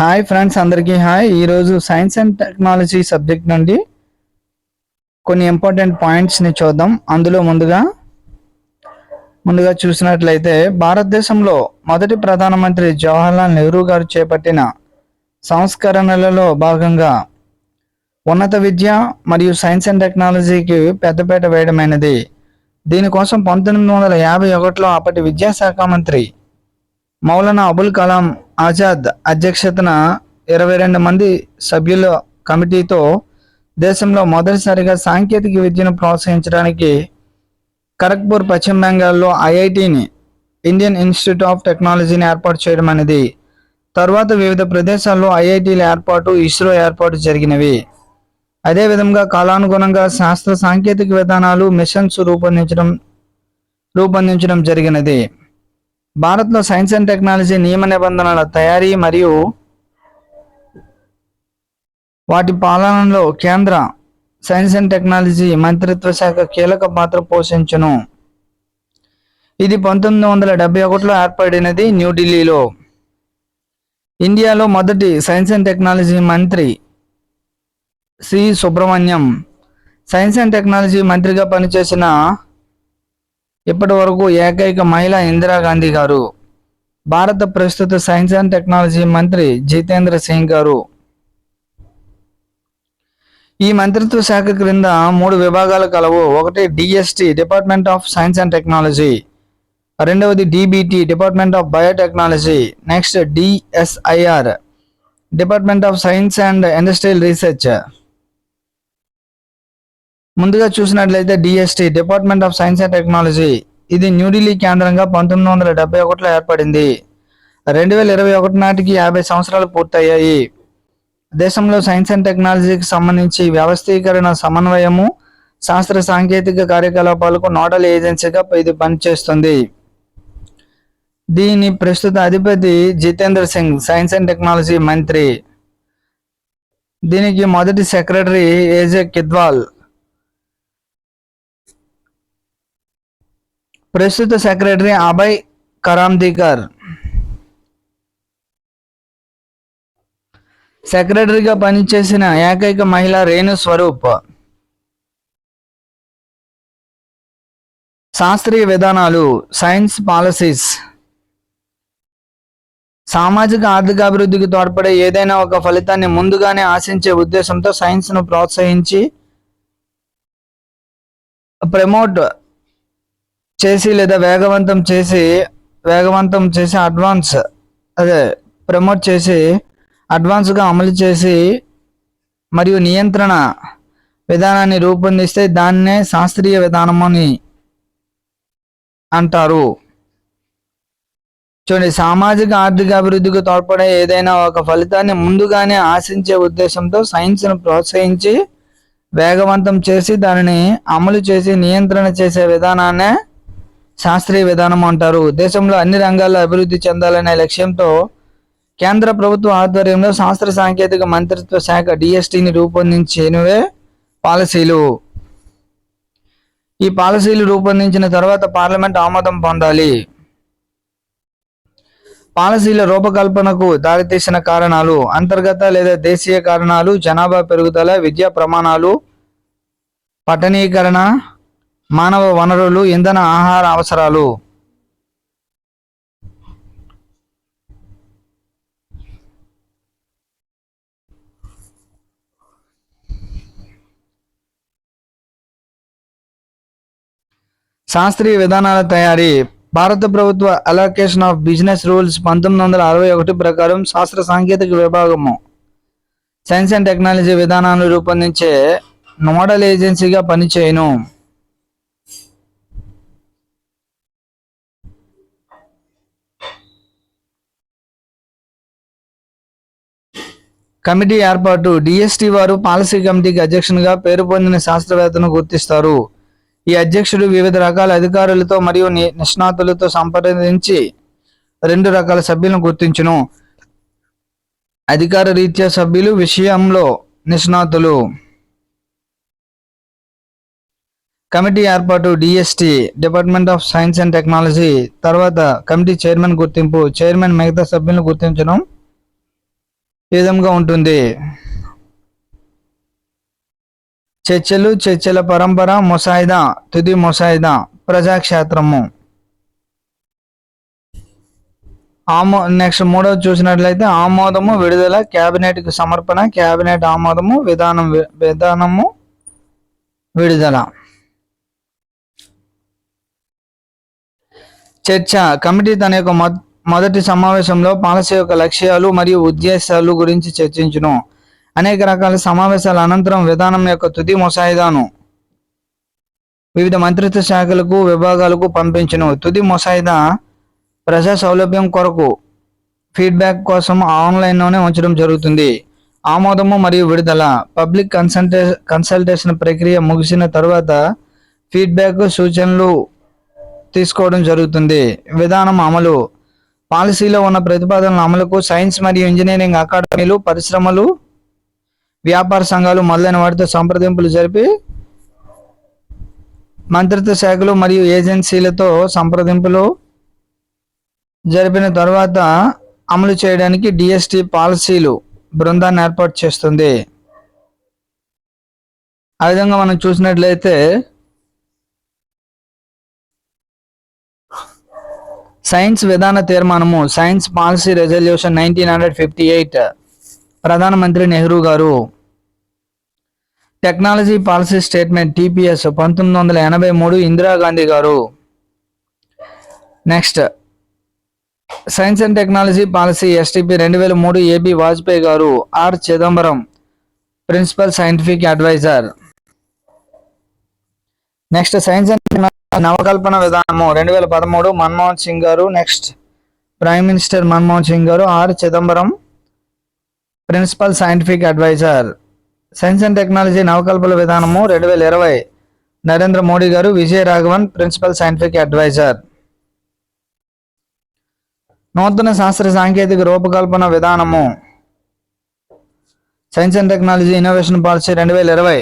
Hi friends అందరికీ hi ఈరోజు science and technology subject నుండి కొన్ని ఇంపార్టెంట్ పాయింట్స్ని చూద్దాం. అందులో ముందుగా ముందుగా చూసినట్లయితే భారతదేశంలో మొదటి ప్రధానమంత్రి జవహర్లాల్ నెహ్రూ గారు చేపట్టిన సంస్కరణలలో భాగంగా ఉన్నత విద్య మరియు సైన్స్ అండ్ టెక్నాలజీకి పెద్దపేట వేయడమైనది. దీనికోసం పంతొమ్మిది వందల యాభై ఒకటిలో అప్పటి విద్యాశాఖ మంత్రి మౌలానా అబుల్ కలాం ఆజాద్ అధ్యక్షతన ఇరవై రెండు మంది సభ్యుల కమిటీతో దేశంలో మొదటిసారిగా సాంకేతిక విద్యను ప్రోత్సహించడానికి ఖరగ్పూర్ పశ్చిమ బెంగాల్లో ఐఐటిని ఇండియన్ ఇన్స్టిట్యూట్ ఆఫ్ టెక్నాలజీని ఏర్పాటు చేయడం అనేది తర్వాత వివిధ ప్రదేశాల్లో ఐఐటీల ఏర్పాటు ఇస్రో ఏర్పాటు జరిగినవి. అదేవిధంగా కాలానుగుణంగా శాస్త్ర సాంకేతిక విధానాలు మిషన్స్ రూపొందించడం రూపొందించడం జరిగినది. భారత్లో సైన్స్ అండ్ టెక్నాలజీ నియమ నిబంధనల తయారీ మరియు వాటి పాలనలో కేంద్ర సైన్స్ అండ్ టెక్నాలజీ మంత్రిత్వ శాఖ కీలక పాత్ర పోషించును. ఇది పంతొమ్మిది వందల డెబ్బై ఒకటిలో ఏర్పడినది న్యూఢిల్లీలో. ఇండియాలో మొదటి సైన్స్ అండ్ టెక్నాలజీ మంత్రి C Subrahmanyam. Science and technology మంత్రిగా పనిచేసిన ఇప్పటి వరకు ఏకైక మహిళ ఇందిరాగాంధీ గారు. భారత ప్రస్తుత సైన్స్ అండ్ టెక్నాలజీ మంత్రి జితేంద్ర సింగ్ గారు. ఈ మంత్రిత్వ శాఖ క్రింద మూడు విభాగాలు కలవు. ఒకటి DST department of science and technology. రెండవది DBT department of biotechnology. Next DSIR department of science and industrial research. ముందుగా చూసినట్లయితే DST department of science and technology ఇది న్యూఢిల్లీ కేంద్రంగా పంతొమ్మిది వందల డెబ్బై ఒకటిలో ఏర్పడింది. రెండు వేల ఇరవై ఒకటి నాటికి యాభై సంవత్సరాలు పూర్తయ్యాయి. దేశంలో సైన్స్ అండ్ టెక్నాలజీకి సంబంధించి వ్యవస్థీకరణ సమన్వయము శాస్త్ర సాంకేతిక కార్యకలాపాలకు నోడల్ ఏజెన్సీగా ఇది పనిచేస్తుంది. దీని ప్రస్తుత అధిపతి Jitendra Singh science and technology మంత్రి. దీనికి మొదటి సెక్రటరీ ఏజే కిద్వాల్. ప్రస్తుత సెక్రటరీ అభయ్ కరాందీకర్. సెక్రటరీగా పనిచేసిన ఏకైక మహిళ రేణు స్వరూప్. శాస్త్రీయ విధానాలు సైన్స్ పాలసీస్. సామాజిక ఆర్థిక అభివృద్ధికి తోడ్పడే ఏదైనా ఒక ఫలితాన్ని ముందుగానే ఆశించే ఉద్దేశంతో సైన్స్ను ప్రోత్సహించి ప్రమోట్ చేసి లేదా వేగవంతం చేసి వేగవంతం చేసి అడ్వాన్స్ అదే ప్రమోట్ చేసి అడ్వాన్స్గా అమలు చేసి మరియు నియంత్రణ విధానాన్ని రూపొందిస్తే దాన్నే శాస్త్రీయ విధానం అని అంటారు. చూడండి సామాజిక ఆర్థిక అభివృద్ధికి తోడ్పడే ఏదైనా ఒక ఫలితాన్ని ముందుగానే ఆశించే ఉద్దేశంతో సైన్స్ను ప్రోత్సహించి వేగవంతం చేసి దానిని అమలు చేసి నియంత్రణ చేసే విధానాన్నే శాస్త్రీయ విధానం అంటారు. దేశంలో అన్ని రంగాల్లో అభివృద్ధి చెందాలనే లక్ష్యంతో కేంద్ర ప్రభుత్వ ఆధ్వర్యంలో శాస్త్ర సాంకేతిక మంత్రిత్వ శాఖ డిఎస్టిని రూపొందించినవే పాలసీలు. ఈ పాలసీలు రూపొందించిన తర్వాత పార్లమెంట్ ఆమోదం పొందాలి. పాలసీల రూపకల్పనకు దారితీసిన కారణాలు అంతర్గత లేదా దేశీయ కారణాలు జనాభా పెరుగుదల విద్యా ప్రమాణాలు పట్టణీకరణ మానవ వనరులు ఇంధన ఆహార అవసరాలు. శాస్త్రీయ విధానాల తయారీ. భారత ప్రభుత్వ అలొకేషన్ ఆఫ్ బిజినెస్ రూల్స్ పంతొమ్మిది వందల అరవై ఒకటి ప్రకారం శాస్త్ర సాంకేతిక విభాగము. సైన్స్ అండ్ టెక్నాలజీ విధానాలను రూపొందించే నోడల్ ఏజెన్సీగా పనిచేయను. కమిటీ ఏర్పాటు డిఎస్టి వారు పాలసీ కమిటీకి అధ్యక్షునిగా పేరు పొందిన శాస్త్రవేత్తను గుర్తిస్తారు. ఈ అధ్యక్షుడు వివిధ రకాల అధికారులతో మరియు ని- నిష్ణాతులతో సంప్రదించి రెండు రకాల సభ్యులను గుర్తించును. అధికార రీత్యా సభ్యులు విషయంలో నిష్ణాతులు. కమిటీ ఏర్పాటు DST department of science and technology తర్వాత కమిటీ చైర్మన్ గుర్తింపు చైర్మన్ మిగతా సభ్యులను గుర్తించడం ఈ విధంగా ఉంటుంది? చర్చలు చర్చల పరంపర ముసాయిదా తుది ముసాయిదా ప్రజాక్షేత్రము. ఆమో నెక్స్ట్ మూడవది చూసినట్లయితే ఆమోదము విడుదల కేబినెట్కు సమర్పణ కేబినెట్ ఆమోదము విధానం విధానము విడుదల. చర్చ కమిటీ తన యొక్క మత్ మొదటి సమావేశంలో పాలసీ యొక్క లక్ష్యాలు మరియు ఉద్దేశాలు గురించి చర్చించును. అనేక రకాల సమావేశాల అనంతరం విధానం యొక్క తుది ముసాయిదాను వివిధ మంత్రిత్వ శాఖలకు విభాగాలకు పంపించును. తుది ముసాయిదా ప్రజా సౌలభ్యం కొరకు ఫీడ్బ్యాక్ కోసం ఆన్లైన్లోనే ఉంచడం జరుగుతుంది. ఆమోదము మరియు విడుదల. పబ్లిక్ కన్సల్టే కన్సల్టేషన్ ప్రక్రియ ముగిసిన తర్వాత ఫీడ్బ్యాక్ సూచనలు తీసుకోవడం జరుగుతుంది. విధానం అమలు. పాలసీలో ఉన్న ప్రతిపాదనల అమలుకు సైన్స్ మరియు ఇంజనీరింగ్ అకాడమీలు పరిశ్రమలు వ్యాపార సంఘాలు మొదలైన వాటితో సంప్రదింపులు జరిపి మంత్రిత్వ శాఖలు మరియు ఏజెన్సీలతో సంప్రదింపులు జరిపిన తర్వాత అమలు చేయడానికి డిఎస్టి పాలసీలు బృందాన్ని ఏర్పాటు చేస్తుంది. ఆ విధంగా మనం చూసినట్లయితే సైన్స్ విధాన తీర్మానము science policy resolution nineteen hundred fifty eight ప్రధానమంత్రి నెహ్రూ గారు. టెక్నాలజీ పాలసీ స్టేట్మెంట్ టిపిఎస్ పంతొమ్మిది వందల ఎనభై మూడు Indira Gandhi garu. Next. Science and technology policy STP రెండు వేల మూడు A B Vajpayee garu. R Chidambaram principal scientific adviser. Next science and technology నవకల్పన విధానము. రెండు వేల పదమూడు Manmohan Singh garu next prime minister Manmohan Singh garu R Chidambaram principal scientific adviser. Science and technology నవకల్పన విధానము రెండు వేల ఇరవై Narendra Modi garu Vijaya Raghavan principal scientific adviser. నూతన శాస్త్ర సాంకేతిక రూపకల్పన విధానము. Science and technology innovation policy రెండు వేల ఇరవై